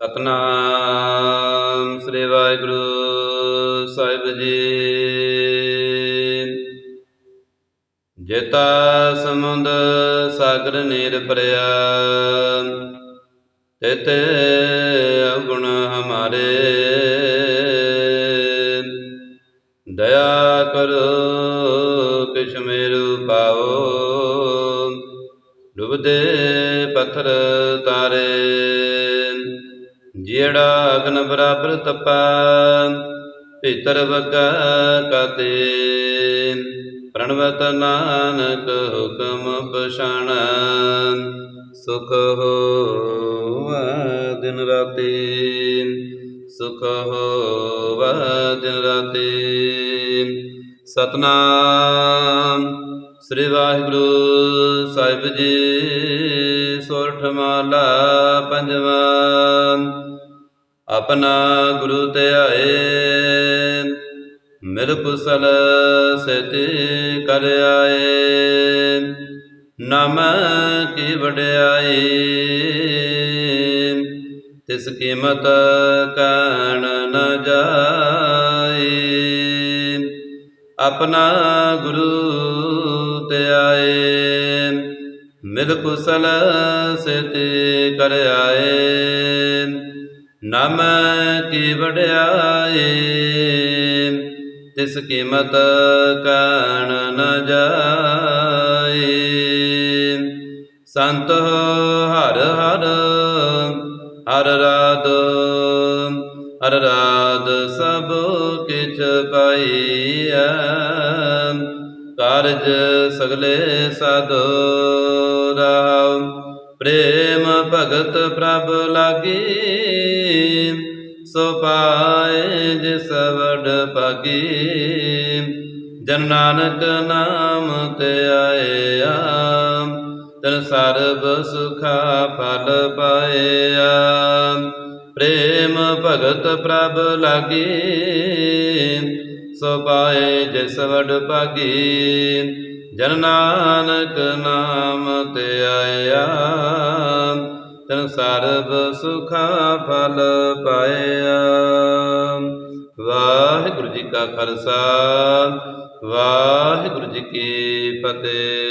ਸਤਨਾਮ ਸ੍ਰੀ ਵਾਹਿਗੁਰੂ ਸਾਹਿਬ ਜੀ। ਜੇਤਾ ਸਮੁੰਦ ਸਾਗਰ ਨੀਰ ਭਰਿਆ ਤੇਤੇ ਅਵਗੁਣ ਹਮਾਰੇ। ਦਇਆ ਕਰੋ ਕਿਛ ਮੇਰੂ ਪਾਓ, ਡੁਬਦੇ ਪੱਥਰ ਤਾਰੇ। ਜਿਹੜਾ ਅਗਨ ਬਰਾਬਰ ਤਪਾ ਭੀਤਰ ਵਗਾ ਕਾਤੇ। ਪ੍ਰਣਵਤ ਨਾਨਕ ਹੁਕਮ ਪਛਾਣ, ਸੁਖ ਹੋਵਾ ਦਿਨ ਰਾਤੀ। ਸੁਖ ਹੋਵਾ ਦਿਨ ਰਾਤੀ। ਸਤਨਾਮ ਸ੍ਰੀ ਵਾਹਿਗੁਰੂ ਸਾਹਿਬ ਜੀ ਸੋਰਠ ਮਾਲਾ ਪੰਜਵਾਂ। ਆਪਣਾ ਗੁਰੂ ਧਿਆਏ ਮਿਲ ਕੁਸਲ ਸੇਤੀ ਕਰ ਆਏ। ਨਾਮ ਕੀ ਵਡਿਆਈ। ਤਿਸ ਕੀਮਤ ਕਣ ਨ ਜਾਈ। ਆਪਣਾ ਗੁਰੂ ਧਿਆਏ ਮਿਲ ਕੁਸਲ ਸੇਤੀ ਕਰ ਆਏ। ਨਾਮ ਕੀ ਵਡਿਆਏ, ਤਿਸ ਕੀਮਤ ਕਾਣ ਨ ਜਾਈ ਸੰਤ ਹਰ ਹਰ ਹਰ ਰਾਦ ਹਰ ਰਾਦ ਸਭ ਕਿਛ ਪਾਈਐ। ਕਾਰਜ ਸਗਲੇ ਸਾਧੋ ਰਾਵ ਪ੍ਰੇਮ ਭਗਤ ਪ੍ਰਭ ਲਾਗੀ, ਸੋ ਪਾਏ ਜਿਸ ਵਡ ਪਾਗੀ। ਜਨ ਨਾਨਕ ਨਾਮ ਤੇ ਆਇਆ ਤਨ ਸਰਬ ਸੁਖਾ ਫਲ ਪਾਇਆ। ਪ੍ਰੇਮ ਭਗਤ ਪ੍ਰਭ ਲਾਗੀ, ਸੋ ਪਾਏ ਜਿਸ ਵਡ ਪਾਗੀ। ਜਨ ਨਾਨਕ ਨਾਮ ਤੇ ਆਇਆ। ਸਰਬ ਸੁਖਾ ਫਲ ਪਾਇਆ। ਵਾਹਿਗੁਰੂ ਜੀ ਕਾ ਖਾਲਸਾ ਵਾਹਿਗੁਰੂ ਜੀ ਕੀ ਫਤਿਹ।